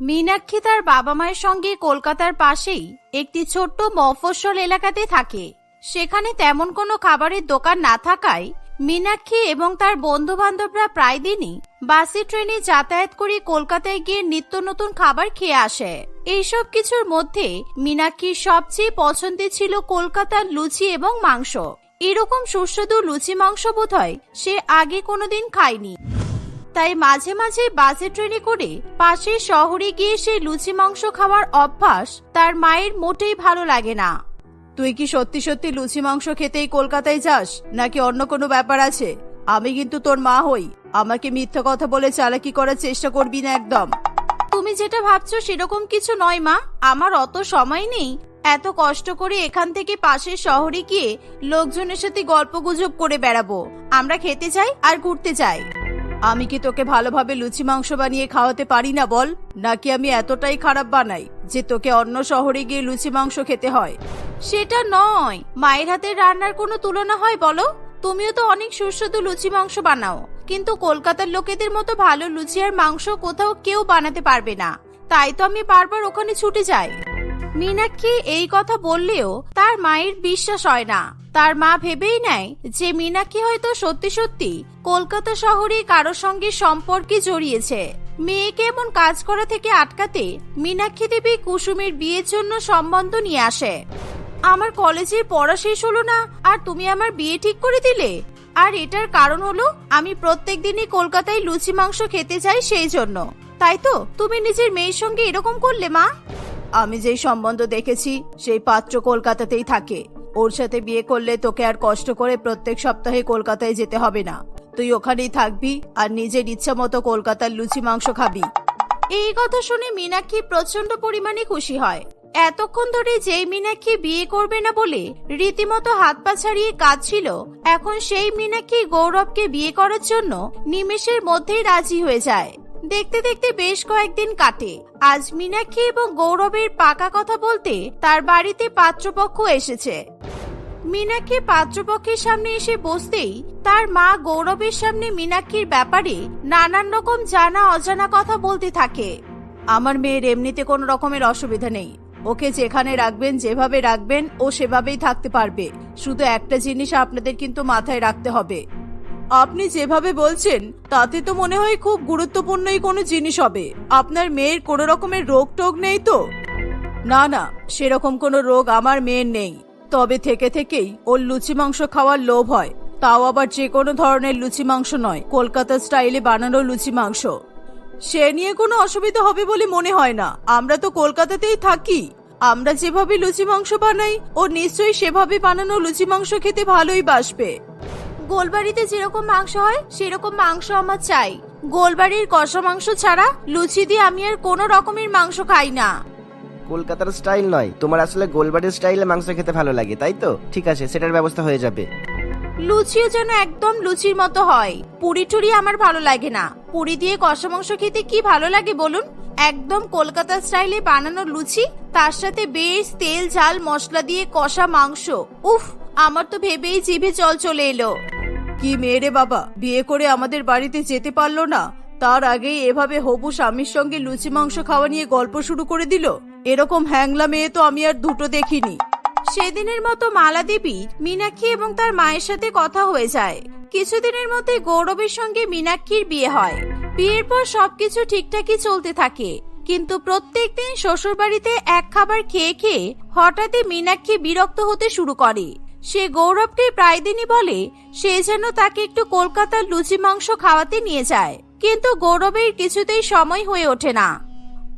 মীনাক্ষী তার বাবা মায়ের সঙ্গে কলকাতার পাশেই একটি ছোট্ট মফস্বল এলাকাতে থাকে। সেখানে তেমন কোনো খাবারের দোকান না থাকায় মীনাক্ষী এবং তার বন্ধু বান্ধবরা প্রায় দিনই বাসে, ট্রেনে যাতায়াত করে কলকাতায় গিয়ে নিত্য নতুন খাবার খেয়ে আসে। এইসব কিছুর মধ্যে মীনাক্ষীর সবচেয়ে পছন্দের ছিল কলকাতার লুচি এবং মাংস। এরকম সুস্বাদু লুচি মাংস বোধহয় সে আগে কোনোদিন খায়নি। তাই মাঝে মাঝে বাসে ট্রেনে করে পাশের শহরে গিয়ে সে লুচি মাংস খাওয়ার অভ্যাস তার মায়ের মোটেই ভালো লাগে না। তুই কি সত্যি সত্যি লুচি মাংস খেতেই কলকাতায় যাস, নাকি অন্য কোনো ব্যাপার আছে? আমি কিন্তু তোর মা হই, আমাকে মিথ্যা কথা বলে চালাকি করার চেষ্টা করবি না একদম। তুমি যেটা ভাবছ সেরকম কিছু নয় মা, আমার অত সময় নেই। এত কষ্ট করে এখান থেকে পাশের শহরে গিয়ে লোকজনের সাথে গল্প গুজব করে বেড়াবো। আমরা খেতে চাই আর ঘুরতে চাই আমি কি তোকে ভালোভাবে লুচি মাংস বানিয়ে খাওয়াতে পারি না বল? নাকি আমি এতটাই খারাপ বানাই যে তোকে অন্য শহরে গিয়ে লুচি মাংস খেতে হয়? সেটা নয়। মায়ের হাতের রান্নার কোনো তুলনা হয় বলো? তুমিও তো অনেক সুস্বাদু লুচি মাংস বানাও। কিন্তু কলকাতার লোকেদের মতো ভালো লুচি আর মাংস কোথাও কেউ বানাতে পারবে না। তাই তো আমি বারবার ওখানে ছুটে যাই। মীনাক্ষী এই কথা বললেও তার মায়ের বিশ্বাস হয় না। তার মা ভেবেই নেয় যে মীনাক্ষী হয়তো সত্যি সত্যি কলকাতা শহরে কারও সঙ্গে সম্পর্কে জড়িয়েছে। মেয়েকে এমন কাজ করা থেকে আটকাতে মীনাক্ষী দেবী কুসুমের বিয়ের জন্য সম্বন্ধ নিয়ে আসে। আমার কলেজের পড়া শেষ হলো না, আর তুমি আমার বিয়ে ঠিক করে দিলে? আর এটার কারণ হলো আমি প্রত্যেক দিনই কলকাতায় লুচি মাংস খেতে চাই সেই জন্য। তাই তো, তুমি নিজের মেয়ের সঙ্গে এরকম করলে মা? আমি যেই সম্বন্ধ দেখেছি, সেই পাত্র কলকাতাতেই থাকে। ওর সাথে বিয়ে করলে তোকে আর কষ্ট করে প্রত্যেক সপ্তাহে কলকাতায় যেতে হবে না। তুই ওখানেই থাকবি আর নিজের ইচ্ছা মতো কলকাতার লুচি মাংস খাবি। এই কথা শুনে মীনাক্ষী প্রচণ্ড পরিমাণে খুশি হয়। এতক্ষণ ধরে যেই মীনাক্ষী বিয়ে করবে না বলে রীতিমতো হাত পা ছাড়িয়ে কাঁদছিল, এখন সেই মীনাক্ষী গৌরবকে বিয়ে করার জন্য নিমেষের মধ্যেই রাজি হয়ে যায়। দেখতে দেখতে বেশ কয়েকদিন কাটে। আজ মীনাক্ষী এবং গৌরবের পাকা কথা বলতে তার বাড়িতে পাত্রপক্ষ এসেছে। মীনাক্ষী পাত্রপক্ষের সামনে এসে বসতেই তার মা গৌরবের সামনে মীনাক্ষীর ব্যাপারে নানান রকম জানা অজানা কথা বলতে থাকে। আমার মেয়ের এমনিতে কোনো রকমের অসুবিধা নেই। ওকে যেখানে রাখবেন, যেভাবে রাখবেন, ও সেভাবেই থাকতে পারবে। শুধু একটা জিনিস আপনাদের কিন্তু মাথায় রাখতে হবে। আপনি যেভাবে বলছেন, তাতে তো মনে হয় খুব গুরুত্বপূর্ণই কোনো জিনিস হবে। আপনার মেয়ের কোনো রকমের রোগ টোগ নেই তো? না না, সেরকম কোনো রোগ আমার মেয়ের নেই। তবে থেকে থেকেই ওর লুচি মাংস খাওয়ার লোভ হয়। তাও আবার যে কোনো ধরনের লুচি মাংস নয়, কলকাতা স্টাইলে বানানো লুচি মাংস। সে নিয়ে কোনো অসুবিধা হবে বলে মনে হয় না। আমরা তো কলকাতাতেই থাকি। আমরা যেভাবে লুচি মাংস বানাই, ও নিশ্চয়ই সেভাবে বানানো লুচি মাংস খেতে ভালোই বাসবে। গোলবাড়িতে যেরকম মাংস হয় সেরকম মাংস আমার চাই। গোলবাড়ির কষা মাংস ছাড়া লুচি দিয়ে আমি আর কোনো রকমের মাংস খাই না। কলকাতার স্টাইল নয় তোমার আসলে গোলবাড়ির স্টাইলে মাংস খেতে ভালো লাগে তাই তো? ঠিক আছে সেটার ব্যবস্থা হয়ে যাবে। লুচিও যেন একদম লুচির মতো হয়। পুরি টুরি আমার ভালো লাগে না। পুরি দিয়ে কষা মাংস খেতে কি ভালো লাগে বলুন? একদম কলকাতা স্টাইলে বানানো লুচি তার সাথে বেশ তেল ঝাল মশলা দিয়ে কষা মাংস। উফ! আমার তো ভেবেই জিভে জল চলে এলো। কি মেয়েরে বাবা, বিয়ে করে আমাদের বাড়িতে যেতে পারল না? তার আগেই এভাবে হবু স্বামীর সঙ্গে লুচি মাংস খাওয়া নিয়ে গল্প শুরু করে দিল। এরকম হ্যাংলা মেয়ে তো আমি আর দুটো দেখিনি। সেদিনের মতো মালা দেবীর মীনাক্ষী এবং তার মায়ের সাথে কথা হয়ে যায়। কিছুদিনের মধ্যে গৌরবের সঙ্গে মীনাক্ষীর বিয়ে হয়। বিয়ের পর সবকিছু ঠিকঠাকই চলতে থাকে। কিন্তু প্রত্যেকদিন শ্বশুর বাড়িতে এক খাবার খেয়ে খেয়ে হঠাৎই মীনাক্ষী বিরক্ত হতে শুরু করে। সে গৌরবকে প্রায় দিনই বলে সে যেন তাকে একটু কলকাতার লুচি মাংস খাওয়াতে নিয়ে যায়। কিন্তু গৌরবের কিছুতেই সময় হয়ে ওঠে না।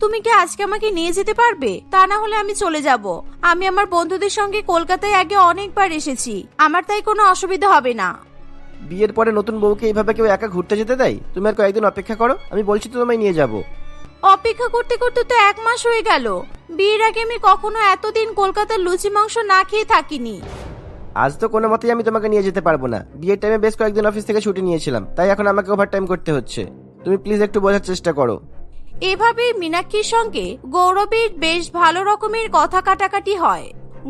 তুমি কি আজকে আমাকে নিয়ে যেতে পারবে? তা না হলে আমি চলে যাব। আমি আমার বন্ধুদের সঙ্গে কলকাতায় আগে অনেকবার এসেছি। আমার তাই কোনো অসুবিধা হবে না। বিয়ের পরে নতুন বউকে এইভাবে কেউ একা ঘুরতে যেতে দেয়? তুমি আর কয়েকদিন অপেক্ষা করো আমি বলছি তো তোমায় নিয়ে যাব। অপেক্ষা করতে করতে তো এক মাস হয়ে গেল। বিয়ের আগে আমি কখনো এতদিন কলকাতার লুচি মাংস না খেয়ে থাকিনি। আজ তো কোনো মতেই আমি তোমাকে নিয়ে যেতে পারব না। বিয়ের টাইমে বেশ কয়েকদিন অফিস থেকে ছুটি নিয়েছিলাম, তাই এখন আমাকে ওভার টাইম করতে হচ্ছে। তুমি প্লিজ একটু বোঝার চেষ্টা করো। এভাবে মীনাক্ষীর সঙ্গে গৌরবের বেশ ভালো রকমের কথা কাটাকাটি হয়।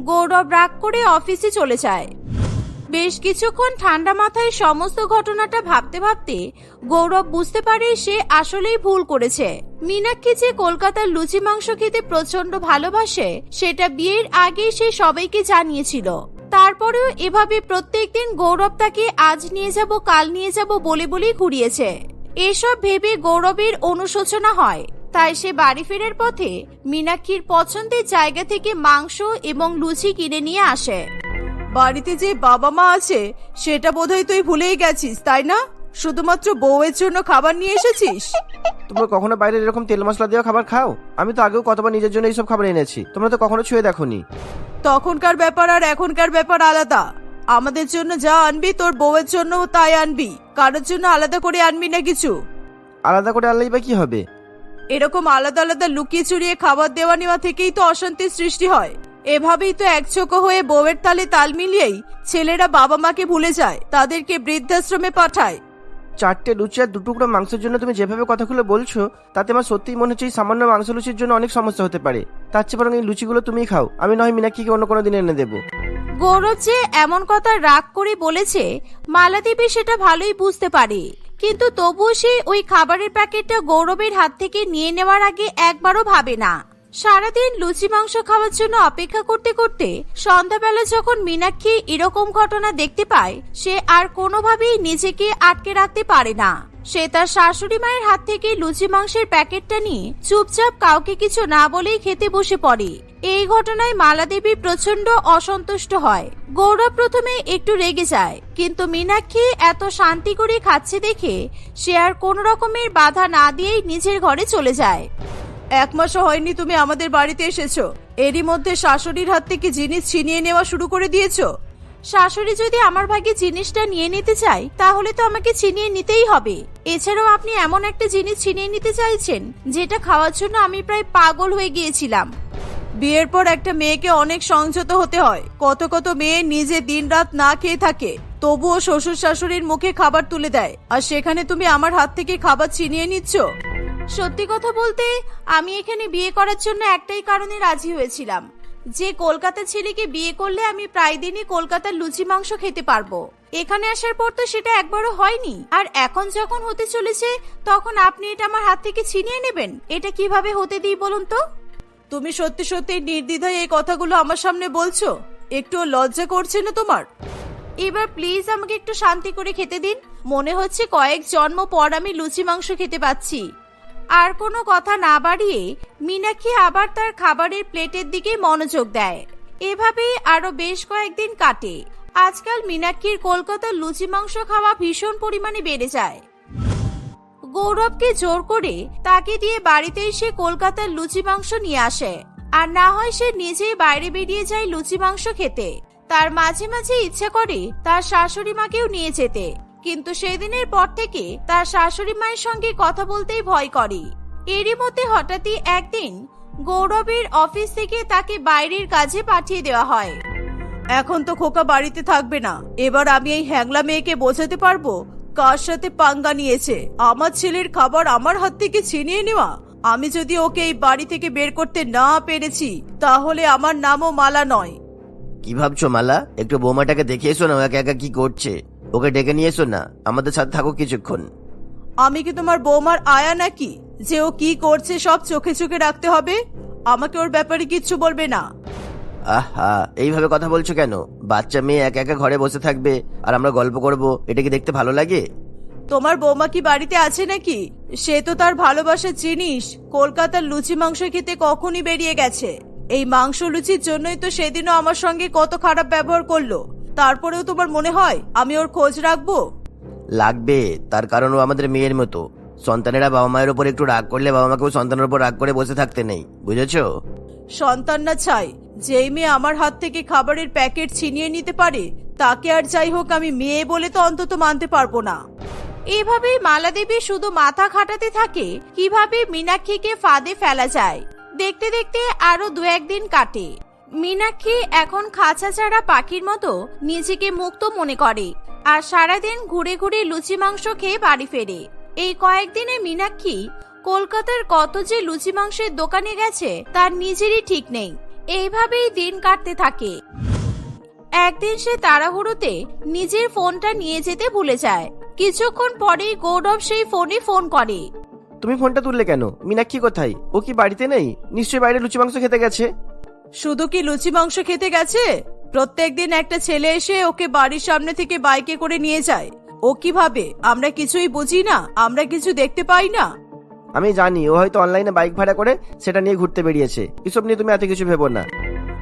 গৌরব রাগ করে অফিসে চলে যায়। বেশ কিছুক্ষণ ঠান্ডা মাথায় সমস্ত ঘটনাটা ভাবতে ভাবতে গৌরব বুঝতে পারে সে আসলেই ভুল করেছে। মীনাক্ষী যে কলকাতার লুচি মাংস খেতে প্রচণ্ড ভালোবাসে, সেটা বিয়ের আগেই সে সবাইকে জানিয়েছিল। তারপরেও এভাবে প্রত্যেক দিন গৌরব তাকে আজ নিয়ে যাব, কাল নিয়ে যাব বলে বলেই ঘুরিয়েছে। এসব ভেবে গৌরবের অনুশোচনা হয়। তাই সে বাড়ি ফেরার পথে মীনাক্ষীর পছন্দের জায়গা থেকে মাংস এবং লুচি কিনে নিয়ে আসে। বাড়িতে যে বাবা মা আছে, সেটা বোধহয় তুই ভুলেই গেছিস, তাই না? শুধুমাত্র বউয়ের জন্য খাবার নিয়ে এসেছিস? তোমরা কখনো বাইরে এরকম তেল মশলা দেওয়া খাবার খাও? আমি তো আগেও কতবার নিজের জন্য এইসব খাবার এনেছি। তোমরা তো কখনো ছুঁয়ে দেখোনি। তখনকার ব্যাপার আর এখনকার ব্যাপার আলাদা। আমাদের জন্য যা আনবি তোর বউয়ের জন্য তাই আনবি। কারোর জন্য আলাদা করে আনবি না কিছু। আলাদা করে আনলেই বা কি হবে? এরকম আলাদা আলাদা লুকিয়ে চুরিয়ে খাবার দেওয়া নেওয়া থেকেই তো অশান্তির সৃষ্টি হয়। এভাবেই তো একচোখো হয়ে বউয়ের তালে তাল মিলিয়েই ছেলেরা বাবা মাকে ভুলে যায় তাদেরকে বৃদ্ধাশ্রমে পাঠায়। চারটে লুচি আর দুটুকরো মাংসের জন্য তুমি যেভাবে কথাগুলো বলছো, তাতে আমার সত্যিই মনে হচ্ছে এই সামান্য মাংস লুচির জন্য অনেক সমস্যা হতে পারে। তার চেয়ে বরং এই লুচিগুলো তুমিই খাও। আমি নয় মিনাক্ষীকে অন্য কোনো দিন এনে দেবো। গৌরব যে এমন কথা রাগ করে বলেছে মালাদেবী সেটা ভালোই বুঝতে পারে। কিন্তু তবুও সে ওই খাবারের প্যাকেটটা গৌরবের হাত থেকে নিয়ে নেওয়ার আগে একবারও ভাবে না। সারাদিন লুচি মাংস খাওয়ার জন্য অপেক্ষা করতে করতে সন্ধ্যাবেলা যখন মীনাক্ষী এরকম ঘটনা দেখতে পায়, সে আর কোনোভাবেই নিজেকে আটকে রাখতে পারে না। সে তার শাশুড়ি মায়ের হাত থেকে লুচি মাংসের প্যাকেটটা নিয়ে চুপচাপ কাউকে কিছু না বলেই খেতে বসে পড়ে। এই ঘটনায় মালাদেবী প্রচণ্ড অসন্তুষ্ট হয়। গৌরব প্রথমে একটু রেগে যায়, কিন্তু মীনাক্ষী এত শান্তি করে খাচ্ছে দেখে সে আর কোন রকমের বাধা না দিয়েই নিজের ঘরে চলে যায়। এক মাসও হয়নি তুমি আমাদের বাড়িতে এসেছ। এরই মধ্যে শাশুড়ির হাত থেকে জিনিস ছিনিয়ে নেওয়া শুরু করে দিয়েছ। শাশুড়ি যদি আমার ভাগে জিনিসটা নিয়ে নিতে চায়, তাহলে তো আমাকে ছিনিয়ে নিতেই হবে। এছাড়াও আপনি এমন একটা জিনিস ছিনিয়ে নিতে চাইছেন, যেটা খাওয়ার জন্য আমি প্রায় পাগল হয়ে গিয়েছিলাম। বিয়ের পর একটা মেয়েকে অনেক সংযত হতে হয়। কত কত মেয়ে নিজে দিনরাত না খেয়ে থাকে, তবুও শ্বশুর শাশুড়ির মুখে খাবার তুলে দেয়। আর সেখানে তুমি আমার হাত থেকে খাবার ছিনিয়ে নিচ্ছ? সত্যি কথা বলতে আমি এখানে বিয়ে করার জন্য একটাই কারণে রাজি হয়েছিলাম। যে কলকাতা ছেলেকে বিয়ে করলে আমি প্রায় দিনই কলকাতার লুচি মাংস খেতে পারব। এখানে আসার পর তো সেটা একবারও হয়নি। আর এখন যখন হতে চলেছে তখন আপনি এটা আমার হাত থেকে ছিনিয়ে নেবেন? এটা কীভাবে হতে দিই বলুন তো? তুমি সত্যি সত্যি নির্দ্বিধায় এই কথাগুলো আমার সামনে বলছো? একটু লজ্জা করছে না তোমার? এবার প্লিজ আমাকে একটু শান্তি করে খেতে দিন। মনে হচ্ছে কয়েক জন্ম পর আমি লুচি মাংস খেতে পাচ্ছি। আর কোনো কথা না বাড়িয়ে মীনাক্ষী আবার তার খাবারের প্লেটের দিকে মনোযোগ দেয়। এভাবেই আরও বেশ কয়েকদিন কাটে। আজকাল মীনাক্ষীর কলকাতার লুচি মাংস খাওয়া ভীষণ পরিমাণে বেড়ে যায়। গৌরবকে জোর করে তাকে দিয়ে বাড়িতে এসে কলকাতার লুচি মাংস নিয়ে আসে। আর না হয় সে নিজেই বাইরে বেরিয়ে যায় লুচি মাংস খেতে। তার মাঝে মাঝে ইচ্ছে করে তার শাশুড়ি মাকেও নিয়ে যেতে। কিন্তু সেদিনের পর থেকে তার শাশুড়ি মায়ের সঙ্গে কথা বলতেই ভয় করে। এরই মধ্যে হঠাৎই একদিন গৌরবের অফিস থেকে তাকে বাইরের কাজে পাঠিয়ে দেওয়া হয়। এখন তো খোকা বাড়িতে থাকবে না। এবার আমি এই হ্যাংলা মেয়েকে বোঝাতে পারব কার সাথে পাঙ্গা নিয়েছে। আমার ছেলের খাবার আমার হাত থেকে ছিনিয়ে নেওয়া। আমি যদি ওকে এই বাড়ি থেকে বের করতে না পেরেছি তাহলে আমার নামও মালা নয়। কি ভাবছ মালা? একটু বোমাটাকে দেখে এসো না ও একা একা কি করছে। ওকে ডেকে নিয়ে এসো না আমাদের সাথে থাকো কিছুক্ষণ। আমি কি তোমার বৌমার আয়া নাকি? যে ও কি করছে সব চোখে চোখে রাখতে হবে? আমাকে ওর ব্যাপারে কিচ্ছু বলবে না। আহা এইভাবে কথা বলছো কেন? বাচ্চা মেয়ে একা একা ঘরে বসে থাকবে আর আমরা গল্প করব এটা কি দেখতে ভালো লাগে? তোমার বৌমা কি বাড়িতে আছে নাকি? সে তো তার ভালোবাসার জিনিস কলকাতার লুচি মাংস খেতে কখনই বেরিয়ে গেছে। এই মাংস লুচির জন্যই তো সেদিনও আমার সঙ্গে কত খারাপ ব্যবহার করল। তারপরেও তোমার মনে হয় আমি ওর খোঁজ রাখব? লাগবে তার কারণ ও আমাদের মেয়ের মতো। সন্তানেরা বাবা মায়ের উপর একটু রাগ করলে বাবা মাকেও সন্তানের উপর রাগ করে বসে থাকতে নেই বুঝেছ? সন্তান না চাই যেই মেয়ে আমার হাত থেকে খাবারের প্যাকেট ছিনিয়ে নিতে পারে তাকে আর যাই হোক আমি মেয়ে বলে তো অন্তত মানতে পারব না। এভাবেই মালাদেবী শুধু মাথা খাটাতে থাকে কীভাবে মীনাক্ষীকে ফাঁদে ফেলা যায় দেখতে দেখতে আরও দু একদিন কাটে। মীনাক্ষী এখন খাঁচা ছাড়া পাখির মতো নিজেকে মুক্ত মনে করে আর সারাদিন ঘুরে ঘুরে লুচি মাংস খেয়ে বাড়ি ফেরে। এই কয়েকদিনে মীনাক্ষী কলকাতার কত যে লুচি মাংসের দোকানে গেছে, তার নিজেরই ঠিক নেই। এইভাবেই দিন কাটতে থাকে। একদিন সে তাড়াহুড়োতে নিজের ফোনটা নিয়ে যেতে ভুলে যায়। কিছুক্ষণ পরেই গৌরব সেই ফোনে ফোন করে। তুমি ফোনটা তুললে কেন? মীনাক্ষী কোথায়? ও কি বাড়িতে নেই? নিশ্চয়ই বাইরে লুচি মাংস খেতে গেছে। শুধু কি লুচি মাংস খেতে গেছে? প্রত্যেকদিন একটা ছেলে এসে ওকে বাড়ির সামনে থেকে বাইকে করে নিয়ে যায়। ও কি ভাবে? আমরা কিছুই বুঝি না আমরা কিছু দেখতে পাই না। আমি জানি ও হয়তো অনলাইনে বাইক ভাড়া করে সেটা নিয়ে ঘুরতে বেরিয়েছে। এসব নিয়ে তুমি এত কিছু ভেবো না।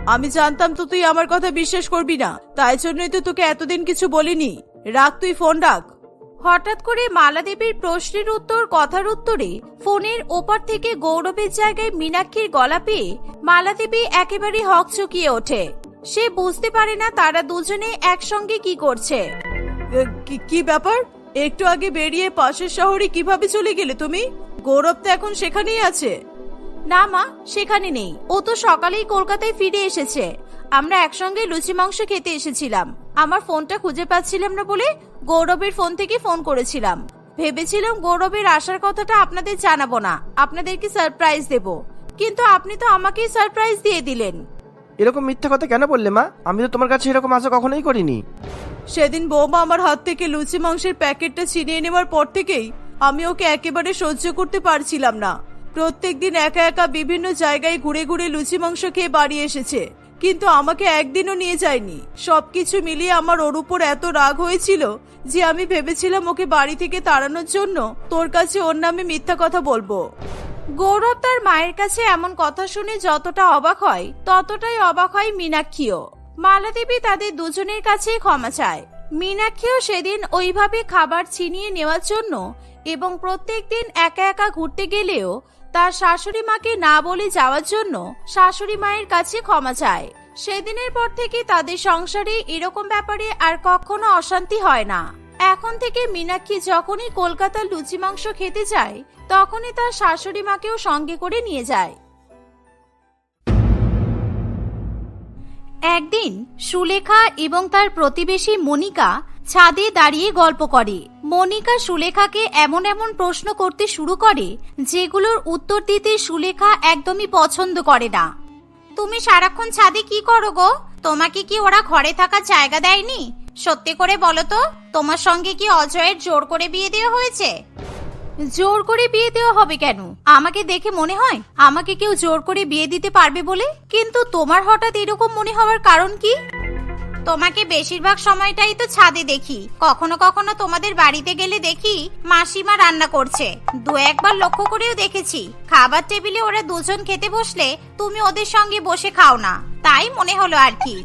আমি জানতাম তো তুই আমার কথা বিশ্বাস করবি না তাই জন্যই তো তোকে এতদিন কিছু বলিনি। রাখ তুই ফোন রাখ। হঠাৎ করে মালাদেবীর প্রশ্নের উত্তর কথার উত্তরে ফোনের ওপার থেকে গৌরবের জায়গায় মীনাক্ষীর গলা পেয়ে মালাদেবী একেবারে হকচকিয়ে ওঠে। সে বুঝতে পারে না তারা দুজনে একসঙ্গে কি করছে। কি ব্যাপার? একটু আগে বেরিয়ে পাশের শহরে কীভাবে চলে গেলে তুমি? গৌরব তো এখন সেখানেই আছে। না মা সেখানে নেই। ও তো সকালেই কলকাতায় ফিরে এসেছে। আমরা একসঙ্গে লুচি মাংস খেতে এসেছিলাম। আমার ফোনটা খুঁজে পাচ্ছিলাম না বলে গৌরবের ফোন থেকে ফোন করেছিলাম। ভেবেছিলাম গৌরবের আসার কথাটা আপনাদের জানাব না আপনাদেরকে সারপ্রাইজ দেব। কিন্তু আপনি তো আমাকেই সারপ্রাইজ দিয়ে দিলেন। এরকম মিথ্যা কথা কেন বললে মা? আমি তো তোমার কাছে এরকম আশা কখনোই করিনি। সেদিন বৌমা আমার হাত থেকে লুচি মাংসের প্যাকেটটা ছিনিয়ে নেওয়ার পর থেকেই আমি ওকে একেবারে সহ্য করতে পারছিলাম না। প্রত্যেকদিন একা একা বিভিন্ন জায়গায় ঘুরে ঘুরে লুচি মাংস খেয়ে বাড়ি এসেছে। কিন্তু আমাকে একদিনও নিয়ে যায়নি। সবকিছু মিলিয়ে আমার ওর উপর এত রাগ হয়েছিল যে আমি ভেবেছিলাম ওকে বাড়ি থেকে তাড়ানোর জন্য তোর কাছে ওর নামে মিথ্যা কথা বলব। গৌরব তার মায়ের কাছে এমন কথা শুনে যতটা অবাক হয়, ততটাই অবাক হয় মীনাক্ষীও। মালাদেবী তাদের দুজনের কাছেই ক্ষমা চায়। মীনাক্ষীও সেদিন ওইভাবে খাবার ছিনিয়ে নেওয়ার জন্য এবং প্রত্যেকদিন একা একা ঘুরতে গেলেও তার শাশুড়ি মাকে না বলে যাওয়ার জন্য শাশুড়ি মায়ের কাছে ক্ষমা চায়। সেদিনের পর থেকে তাদের সংসারে এরকম ব্যাপারে আর কখনো অশান্তি হয় না। এখন থেকে মীনাক্ষী যখনই কলকাতার লুচি মাংস খেতে যায়, তখনই তার শাশুড়ি মাকেও সঙ্গে করে নিয়ে যায়। একদিন সুলেখা এবং তার প্রতিবেশী মনিকা ছাদে দাঁড়িয়ে গল্প করে। মনিকা সুলেখাকে এমন এমন প্রশ্ন করতে শুরু করে, যেগুলোর উত্তর দিতে সুলেখা একদমই পছন্দ করে না। তুমি সারাক্ষণ ছাদে কি করো গো? তোমাকে কি ওরা ঘরে থাকার জায়গা দেয়নি? সত্যি করে বলো তো, তোমার সঙ্গে কি অজয়ের জোর করে বিয়ে দেওয়া হয়েছে? জোর করে বিয়ে দেওয়া হবে কেন? আমাকে দেখে মনে হয় আমাকে কেউ জোর করে বিয়ে দিতে পারবে বলে। কিন্তু তোমার হঠাৎ এরকম মনে হওয়ার কারণ কি? তোমাকে বেশিরভাগ সময়টাই তো ছাদে দেখি। কখনো কখনো তোমাদের বাড়িতে গেলে দেখি মাসিমা রান্না করছে। দু একবার লক্ষ্য করেও দেখেছি। খাবার টেবিলে ওরা দুজন খেতে বসলে তুমি ওদের সঙ্গে বসে খাও না। তাই মনে হলো আর কি।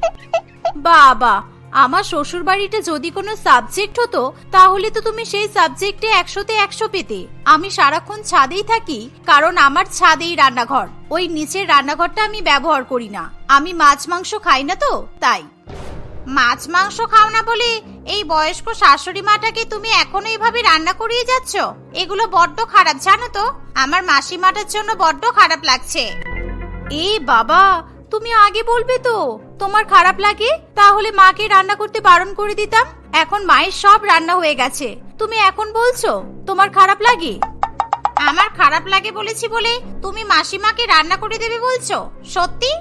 বাবা, আমার শ্বশুর বাড়িতে যদি কোনো সাবজেক্ট হতো, তাহলে তো তুমি সেই সাবজেক্টে একশোতে একশো পেতে। আমি সারাক্ষণ ছাদেই থাকি, কারণ আমার ছাদেই রান্নাঘর। ওই নিচের রান্নাঘরটা আমি ব্যবহার করি না। আমি মাছ মাংস খাই না তো, তাই। মাছ মাংস খাও না বলে এই বয়স্ক শাশুড়ি মাটাকে তুমি এখনও এইভাবে রান্না করিয়ে যাচ্ছ? এগুলো বড্ড খারাপ জানো তো? আমার মাসিমাটার জন্য বড্ড খারাপ লাগছে। এ বাবা তুমি আগে বলবে তো তোমার খারাপ লাগে? তাহলে মাকে রান্না করতে বারণ করে দিতাম? এখন মায়ের সব রান্না হয়ে গেছে। তুমি এখন বলছো তোমার খারাপ লাগে? আমার খারাপ লাগে বলেছি বলে তুমি মাসিমাকে রান্না করে দেবে বলছো? সত্যি?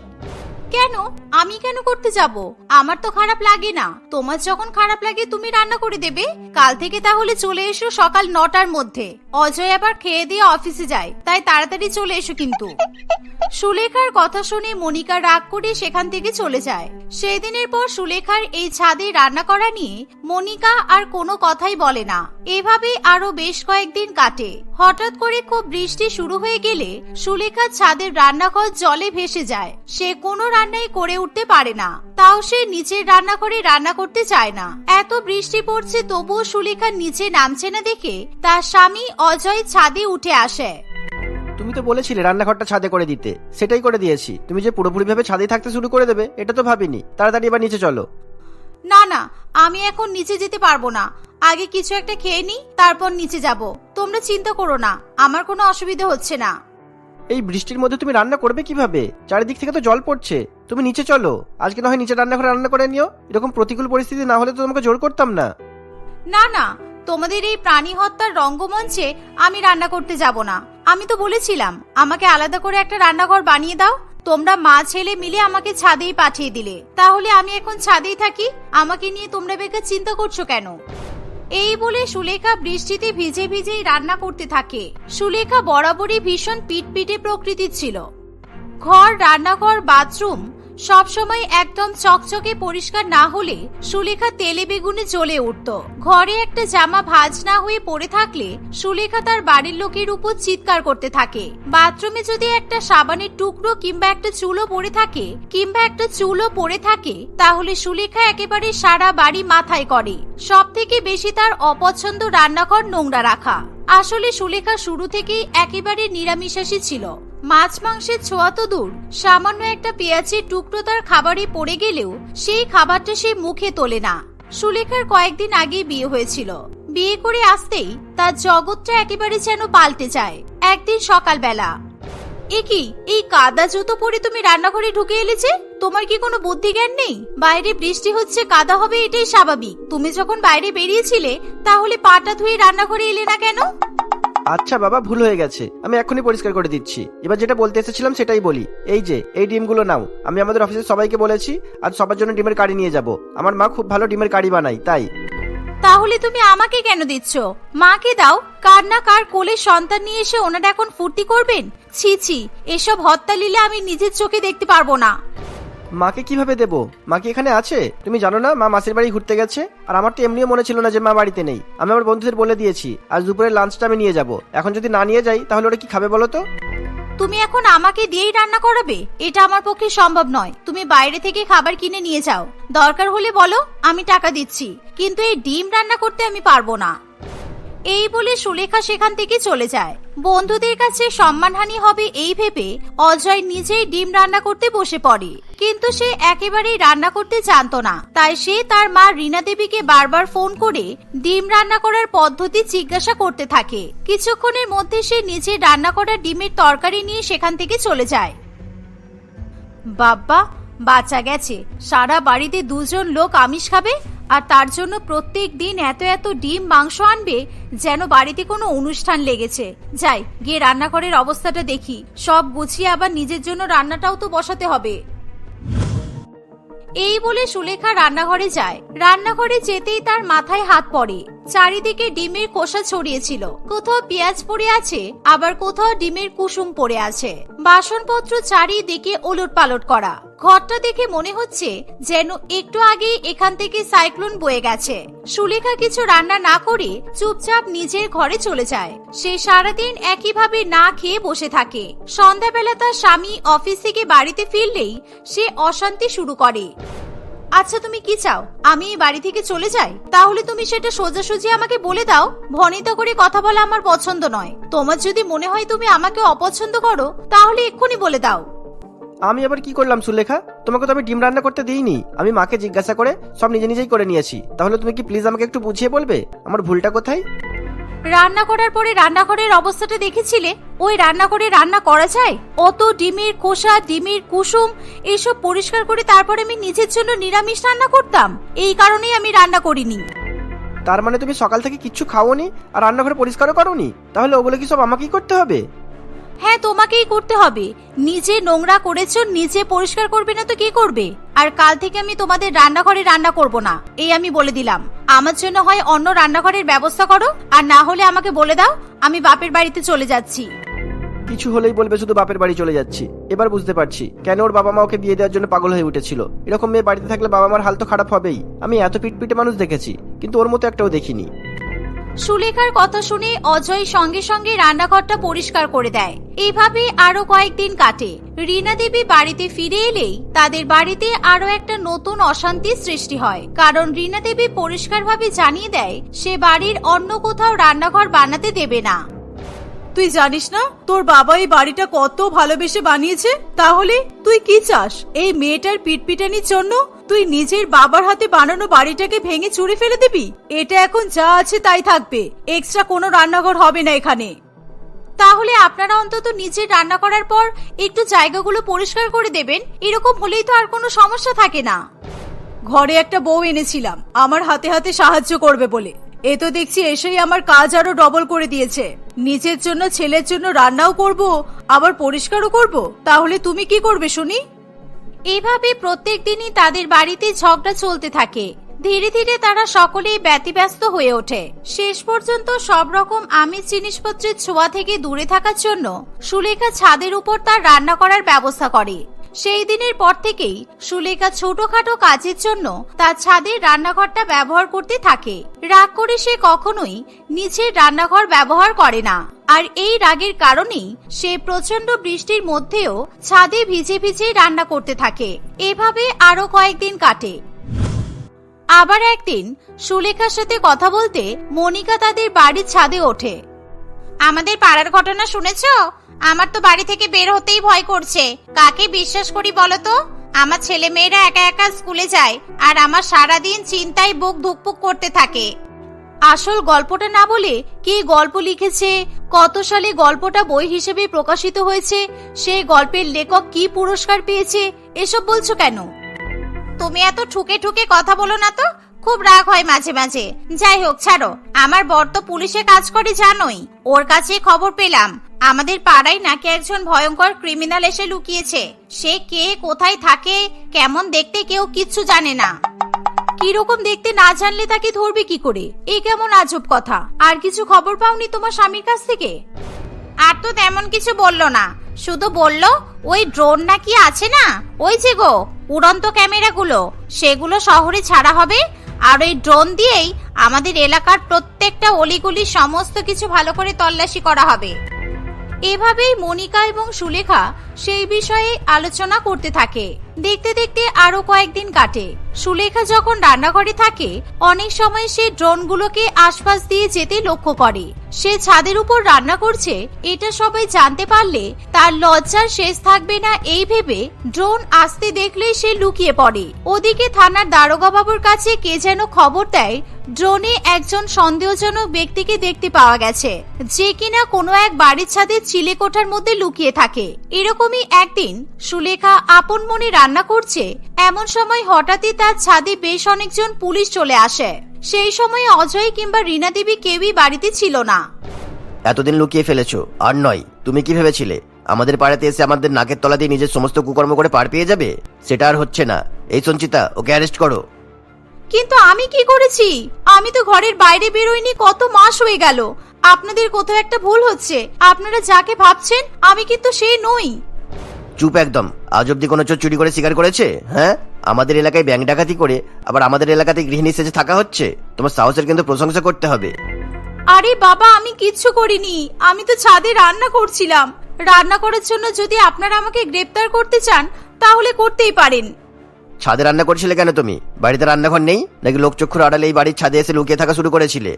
কেন? আমি কেন করতে যাব? আমার তো খারাপ লাগে না। তোমার যখন খারাপ লাগে, তুমি রান্না করে দেবে। কাল থেকে তাহলে চলে এসো সকাল নটার মধ্যে। অজয় আবার খেয়ে দিয়ে অফিসে যায়। তাই তাড়াতাড়ি চলে এসো কিন্তু। সুলেখার কথা শুনে মনিকা রাগ করে সেখান থেকে চলে যায়। সেদিনের পর সুলেখার এই ছাদে রান্না করা নিয়ে মনিকা আর কোনো কথাই বলে না। এভাবে আরও বেশ কয়েকদিন কাটে। হঠাৎ করে খুব বৃষ্টি শুরু হয়ে গেলে সুলেখার ছাদের রান্নাঘর জলে ভেসে যায়। সে কোনো রান্নাই করে উঠতে পারে না। তাও সে নিচের রান্নাঘরে রান্না করতে চায় না। এত বৃষ্টি পড়ছে তবুও সুলেখা নিচে নামছে না দেখে তার স্বামী অজয় ছাদে উঠে আসে। তুমি তো বলেছিলে রান্নাঘরটা ছাদে করে দিতে। সেটাই করে দিয়েছি। তুমি যে পুরোপুরি ভাবে ছাদেই থাকতে শুরু করে দেবে এটা তো ভাবিনি। তাড়াতাড়ি এবার নিচে চলো। না না আমি এখন নিচে যেতে পারব না। আগে কিছু একটা খেয়ে নি তারপর নিচে যাব। তোমরা চিন্তা করো না আমার কোনো অসুবিধা হচ্ছে না। এই বৃষ্টির মধ্যে তুমি রান্না করবে কীভাবে? চারিদিক থেকে তো জল পড়ছে। তুমি নিচে চলো। আজকে না হয় নিচে রান্নাঘরে রান্না করে নিও। এরকম প্রতিকূল পরিস্থিতি না হলে তো তোমাকে জোর করতাম না। না না। তোমাদের এই প্রাণী হত্যার রঙ্গমঞ্চে আমি রান্না করতে যাব না। আমি তো বলেছিলাম, আমাকে আলাদা করে একটা রান্নাঘর বানিয়ে দাও। তোমরা মা, ছেলে মিলে আমাকে ছাদেই পাঠিয়ে দিলে। তাহলে আমি এখন ছাদেই থাকি? আমাকে নিয়ে তোমরা বেকার চিন্তা করছ কেন? এই বলে সুলেখা বৃষ্টিতে ভিজে ভিজেই রান্না করতে থাকে। সুলেখা বরাবরই ভীষণ পিটপিটে প্রকৃতির ছিল। ঘর, রান্নাঘর, বাথরুম সবসময় একদম চকচকে পরিষ্কার না হলে সুলেখা তেলে বেগুনে জ্বলে উঠত। ঘরে একটা জামা ভাজ না হয়ে পড়ে থাকলে সুলেখা তার বাড়ির লোকের উপর চিৎকার করতে থাকে। বাথরুমে যদি একটা সাবানের টুকরো কিংবা একটা চুলো পড়ে থাকে, কিংবা একটা চুলো পড়ে থাকে, তাহলে সুলেখা একেবারে সারা বাড়ি মাথায় করে। সব থেকে বেশি তার অপছন্দ রান্নাঘর নোংরা রাখা। আসলে সুলেখা শুরু থেকেই একেবারে নিরামিষাসী ছিল। মাছ মাংসের ছোঁয়া তো দূর। সামান্য একটা পেঁয়াজের টুকরো তার খাবারে পড়ে গেলেও সেই খাবারটা সে মুখে তোলে না। সুলেখার কয়েকদিন আগে বিয়ে হয়েছিল। বিয়ে করে আসতেই তার জগৎটা একেবারে যেন পাল্টে যায়। একদিন সকালবেলা এ কি এই কাদা জুতো পরে তুমি রান্নাঘরে ঢুকে এলেছে তোমার কি কোনো বুদ্ধি জ্ঞান নেই? বাইরে বৃষ্টি হচ্ছে, কাদা হবে এটাই স্বাভাবিক। তুমি যখন বাইরে বেরিয়েছিলে, তাহলে পাটা ধুয়ে রান্নাঘরে এলে না কেন? আচ্ছা বাবা, ভুল হয়ে গেছে। আমি এখনই পরিষ্কার করে দিচ্ছি। এবার যেটা বলতে এসেছিলাম সেটাই বলি। এই যে, এই ডিমগুলো নাও। আমি আমাদের অফিসের সবাইকে বলেছি, আজ সবার জন্য ডিমের কারি নিয়ে যাব। আমার মা খুব ভালো ডিমের কারি বানায়, তাই। তাহলে তুমি আমাকে কেন দিচ্ছ? মাকে দাও। কার না কার কোলে সন্তান নিয়ে এসে ওনারা এখন ফুর্তি করবেন? ছি ছি, এসব হত্যা লীলা আমি নিজের চোখে দেখতে পারব না। মাকে কীভাবে দেব? মা কি এখানে আছে? তুমি জানো না, মা মাসির বাড়ি ঘুরতে গেছে? আর আমার তো এমনিও মনে ছিল না যে মা বাড়িতে নেই। আমি আমার বন্ধুদের বলে দিয়েছি, আজ দুপুরের লাঞ্চটা আমি নিয়ে যাব। এখন যদি না নিয়ে যাই, তাহলে ওরা কি খাবে বলো তো? তুমি এখন আমাকে দিয়েই রান্না করাবে? এটা আমার পক্ষে সম্ভব নয়। তুমি বাইরে থেকে খাবার কিনে নিয়ে যাও। দরকার হলে বলো, আমি টাকা দিচ্ছি। কিন্তু এই ডিম রান্না করতে আমি পারব না। এই বলে সুলেখা সেখান থেকে চলে যায়। বন্ধুদের কাছে সম্মানহানি হবে এই ভেবে অজয় নিজেই ডিম রান্না করতে বসে পড়ে। কিন্তু সে একেবারেই রান্না করতে জানতো না। তাই সে তার মা রীনা দেবীকে বারবার ফোন করে ডিম রান্না করার পদ্ধতি জিজ্ঞাসা করতে থাকে। কিছুক্ষণের মধ্যে সে নিজে রান্না করা ডিমের তরকারি নিয়ে সেখান থেকে চলে যায়। বাব্বা, বাচ্চা গেছে। সারা বাড়িতে দুজন লোক আমিষ খাবে? আর তার জন্য প্রত্যেক দিন এত এত ডিম, মাংস আনবে যেন বাড়িতে কোনো অনুষ্ঠান লেগেছে। যাই, গিয়ে রান্নাঘরের অবস্থাটা দেখি। সব গুছিয়ে আবার নিজের জন্য রান্নাটাও তো বসাতে হবে। এই বলে সুলেখা রান্নাঘরে যায়। রান্নাঘরে যেতেই তার মাথায় হাত পড়ে। চারিদিকে ডিমের খোসা ছড়িয়েছিল কোথাও পেঁয়াজ পড়ে আছে, আবার কোথাও ডিমের কুসুম পড়ে আছে। বাসনপত্র চারিদিকে ওলট পালট করা। ঘরটা দেখে মনে হচ্ছে যেন একটু আগেই এখান থেকে সাইক্লোন বয়ে গেছে। সুলেখা কিছু রান্না না করে চুপচাপ নিজের ঘরে চলে যায়। সে সারাদিন একইভাবে না খেয়ে বসে থাকে। সন্ধ্যাবেলা তার স্বামী অফিস থেকে বাড়িতে ফিরলেই সে অশান্তি শুরু করে। আচ্ছা তুমি কি চাও? আমি এই বাড়ি থেকে চলে যাই? তাহলে তুমি সেটা সোজাসুজি আমাকে বলে দাও। ভনিত করে কথা বলা আমার পছন্দ নয়। তোমার যদি মনে হয় তুমি আমাকে অপছন্দ করো, তাহলে এক্ষুনি বলে দাও। আমি আবার কি করলাম সুলেখা? তোমাকে তো আমি ডিম রান্না করতে দিইনি। আমি মাকে জিজ্ঞাসা করে সব নিজে নিজেই করে নিয়েছি। তাহলে তুমি কি প্লিজ আমাকে একটু বুঝিয়ে বলবে? আমার ভুলটা কোথায়? রান্না করার পরে রান্নাঘরের অবস্থাটা দেখেছিলে? ওই রান্নাঘরে রান্না করা যায়? অত ডিমের খোসা ডিমের কুসুম এসব পরিষ্কার করে তারপরে আমি নিজের জন্য নিরামিষ রান্না করতাম। এই কারণেই আমি রান্না করিনি। তার মানে তুমি সকাল থেকে কিচ্ছু খাওনি আর রান্নাঘরে পরিষ্কারও করোনি? তাহলে ওগুলো কি সব আমাকেই করতে হবে? হ্যাঁ তোমাকেই করতে হবে। নিজে নোংরা করেছ, নিজে পরিষ্কার করবে না তো কি করবে? আর কাল থেকে আমি তোমাদের রান্নাঘরে রান্না করব না। এই আমি বলে দিলাম। আমার জন্য হয় অন্য রান্নাঘরের ব্যবস্থা করো, আর না হলে আমাকে বলে দাও, আমি বাপের বাড়িতে চলে যাচ্ছি। কিছু হলেই বলবে শুধু বাপের বাড়ি চলে যাচ্ছি। এবার বুঝতে পারছি কেন ওর বাবা মা ওকে বিয়ে দেওয়ার জন্য পাগল হয়ে উঠেছিল। এরকম মেয়ে বাড়িতে থাকলে বাবা মার হাল তো খারাপ হবেই। আমি এত পিটপিটে মানুষ দেখেছি, কিন্তু ওর মতো একটাও দেখিনি। সুলেখার কথা শুনে অজয় সঙ্গে সঙ্গে রান্নাঘরটা পরিষ্কার করে দেয়। এইভাবে আরও কয়েকদিন কাটে। রীনা দেবী বাড়িতে ফিরে এলেই তাদের বাড়িতে আরও একটা নতুন অশান্তির সৃষ্টি হয়। কারণ রীনা দেবী পরিষ্কারভাবে জানিয়ে দেয়, সে বাড়ির অন্য কোথাও রান্নাঘর বানাতে দেবে না। তুই জানিস না, তোর বাবা এই বাড়িটা কত ভালোবেসে বানিয়েছে? তাহলে তুই কি চাস? এই মেয়েটার পিটপিটানির জন্য তুই নিজের বাবার হাতে বানানো বাড়িটাকে ভেঙে চুরে ফেলে দিবি? এটা এখন যা আছে তাই থাকবে। এক্সট্রা কোনো রান্নাঘর হবে না এখানে। তাহলে আপনারা অন্তত নিজের রান্না করার পর একটু জায়গাগুলো পরিষ্কার করে দেবেন। এরকম হলেই তো আর কোনো সমস্যা থাকে না। ঘরে একটা বউ এনেছিলাম। আমার হাতে হাতে সাহায্য করবে বলে। এ তো দেখছি এসেই আমার কাজ আরও ডবল করে দিয়েছে। নিজের জন্য, ছেলের জন্য রান্নাও করব, আবার পরিষ্কারও করব। তাহলে তুমি কি করবে, শুনি? এভাবে প্রত্যেক দিনই তাদের বাড়িতে ঝগড়া চলতে থাকে। ধীরে ধীরে তারা সকলেই ব্যতিব্যস্ত হয়ে ওঠে। শেষ পর্যন্ত সব রকম আমিষ জিনিসপত্রের ছোঁয়া থেকে দূরে থাকার জন্য সুলেখা ছাদের উপর তার রান্না করার ব্যবস্থা করে। সেই দিনের পর থেকেই সুলেখা ছোটখাটো কাজের জন্য তার ছাদের রান্নাঘরটা ব্যবহার করতে থাকে। রাগ করে সে কখনোই নিচের রান্নাঘর ব্যবহার করে না। আর এই রাগের কারণেই সে প্রচণ্ড বৃষ্টির মধ্যেও ছাদে ভিজে ভিজে রান্না করতে থাকে। এভাবে আরও কয়েকদিন কাটে। আবার একদিন সুলেখার সাথে কথা বলতে মনিকা তাদের বাড়ির ছাদে ওঠে। আমাদের পাড়ার ঘটনা শুনেছ? আমার তো বাড়ি থেকে বের হতেই ভয় করছে। কাকে বিশ্বাস করি বলো তো? আমার ছেলে মেয়েরা একা একা স্কুলে যায়, আর আমার সারাদিন চিন্তায় বুক ধুকপুক করতে থাকে। আসল গল্পটা না বলে কে গল্প লিখেছে, কত সালে গল্পটা বই হিসেবে প্রকাশিত হয়েছে সেই গল্পের লেখক কি পুরস্কার পেয়েছে, এসব বলছো কেন? তুমি এত ঠুকে ঠুকে কথা বলো না তো? খুব রাগ হয় মাঝে মাঝে। যাই হোক, ছাড়ো। আমার বর তো পুলিশে কাজ করে, জানোই। ওর কাছে খবর পেলাম। আমাদের পাড়ায় নাকি একজন ভয়ঙ্কর ক্রিমিনাল এসে লুকিয়েছে। সে কে, কোথায় থাকে, কেমন দেখতে কেউ কিচ্ছু জানে না। কীরকম দেখতে না জানলে তাকে ধরবে কি করে? এ কেমন আজব কথা। আর কিছু খবর পাওনি তোমার স্বামীর কাছ থেকে? আর তো তেমন কিছু বলল না। শুধু বলল, ওই ড্রোন নাকি আছে না? ওই যে গো, উড়ন্ত ক্যামেরাগুলো। সেগুলো শহরে ছাড়া হবে? আর ওই ড্রোন দিয়েই আমাদের এলাকার প্রত্যেকটা অলিগুলি সমস্ত কিছু ভালো করে তল্লাশি করা হবে। এভাবেই মনিকা এবং সুলেখা সেই বিষয়ে আলোচনা করতে থাকে। দেখতে দেখতে আরও কয়েকদিন কাটে। সুলেখা যখন রান্নাঘরে থাকে, অনেক সময় সে ড্রোনগুলোকে আশপাশ দিয়ে যেতে লক্ষ্য করে। সে ছাদের উপর রান্না করছে, এটা সবাই জানতে পারলে তার লজ্জার শেষ থাকবে না এই ভেবে ড্রোন আসতে দেখলেই সে লুকিয়ে পড়ে। ওদিকে থানার দারোগা বাবুর কাছে কে যেন খবর দেয়, ড্রোনে একজন সন্দেহজনক ব্যক্তিকে দেখতে পাওয়া গেছে। যে কিনা কোনো এক বাড়ির ছাদের চিলে কোঠার মধ্যে লুকিয়ে থাকে। এরকমই একদিন সুলেখা আপন মনে রান্না করছে এমন সময় হঠাৎই তার ছাদে বেশ অনেকজন পুলিশ চলে আসে। সেই সময় অজয় কিংবা রীনা দেবী কেউই বাড়িতে ছিল না। এতদিন লুকিয়ে ফেলেছো আর নয় তুমি কি ভেবেছিলে? আমাদের পাড়াতে এসে আমাদের নাকের তলা দিয়ে নিজের সমস্ত কুকর্ম করে পার পেয়ে যাবে? সেটা আর হচ্ছে না। এই সঞ্চিতা ওকে অ্যারেস্ট করো। কিন্তু আমি কি করেছি? আমি তো ঘরের বাইরে বেরোইনি কত মাস হয়ে গেল। আপনাদের কোথাও একটা ভুল হচ্ছে। আপনারা যাকে ভাবছেন আমি কিন্তু সে নই। চুপ একদম। আজ অব্দি কোনো চোর চুরি করে শিকার করেছে? হ্যাঁ? আমাদের এলাকায় ব্যাংক ডাকাতি করে আবার আমাদের এলাকাতে গৃহিণী সেজে থাকা হচ্ছে। তোমার সাহসের কিন্তু প্রশংসা করতে হবে। আরে বাবা আমি কিচ্ছু করিনি। আমি তো ছাদে রান্না করছিলাম। রান্না করার জন্য যদি আপনারা আমাকে গ্রেপ্তার করতে চান তাহলে করতেই পারেন। ছাদে রান্না করছিলে কেন তুমি? বাড়িতে রান্নাঘর নেই? নাকি লোকচক্ষুর আড়ালে এই বাড়ির ছাদে এসে লুকিয়ে থাকা শুরু করেছিলে?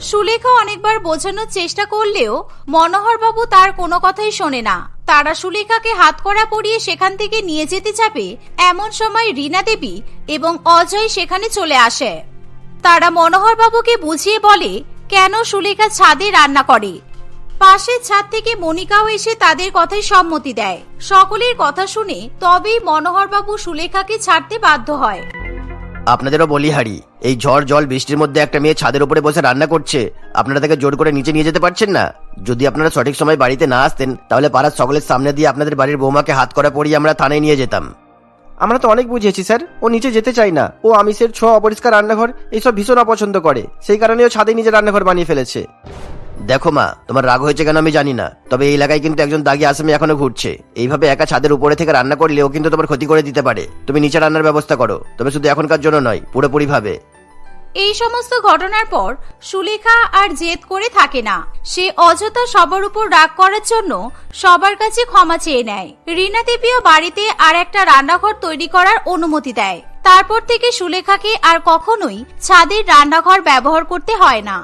সুলেখা অনেকবার বোঝানোর চেষ্টা করলেও মনোহর বাবু তার কোনো কথাই শোনে না। তারা সুলেখাকে হাত করা পরিয়ে সেখান থেকে নিয়ে যেতে যাবে এমন সময় রীনা দেবী এবং অজয় সেখানে চলে আসে। তারা মনোহর বাবুকে বুঝিয়ে বলে, কেন সুলেখা ছাদে রান্না করে? পাশের ছাদ থেকে মনিকাও এসে তাদের কথায় সম্মতি দেয়। সকলের কথা শুনে তবেই মনোহর বাবু সুলেখাকে ছাড়তে বাধ্য হয়। আপনাদেরও বলি হারি এই ঝড় জল বৃষ্টির মধ্যে একটা মেয়ে ছাদের উপরে বসে রান্না করছে, আপনারা তাকে জোর করে নিচে নিয়ে যেতে পারছেন না? যদি আপনারা সঠিক সময় বাড়িতে না আসতেন, তাহলে পাড়ার সকলের সামনে দিয়ে আপনাদের বাড়ির বৌমাকে হাত করা পরিয়ে আমরা থানায় নিয়ে যেতাম। আমরা তো অনেক বুঝিয়েছি, স্যার। ও নিচে যেতে চাই না। ও আমিষের ছোঁয়া অপরিষ্কার রান্নাঘর এইসব ভীষণ অপছন্দ করে। সেই কারণে ও ছাদে নিজের রান্নাঘর বানিয়ে ফেলেছে। দেখো মা, তোমার রাগ হয়েছে কেন আমি জানি না, তবে এই এলাকায় কিন্তু একজন দাগি আসামি এখনও ঘুরছে। এইভাবে একা ছাদের উপরে থেকে রান্না করলে ও কিন্তু তোমার ক্ষতি করে দিতে পারে। তুমি নিচে রান্নার ব্যবস্থা করো, তবে শুধু এখনকার জন্য নয় পুরোপুরি ভাবে এই সমস্ত ঘটনার পর সুলেখা আর জেদ করে থাকে না। সে অযথা সবার উপর রাগ করার জন্য সবার কাছে ক্ষমা চেয়ে নেয়। রীনা দেবীও বাড়িতে আর একটা রান্নাঘর তৈরি করার অনুমতি দেয়। তারপর থেকে সুলেখাকে আর কখনোই ছাদের রান্নাঘর ব্যবহার করতে হয় না।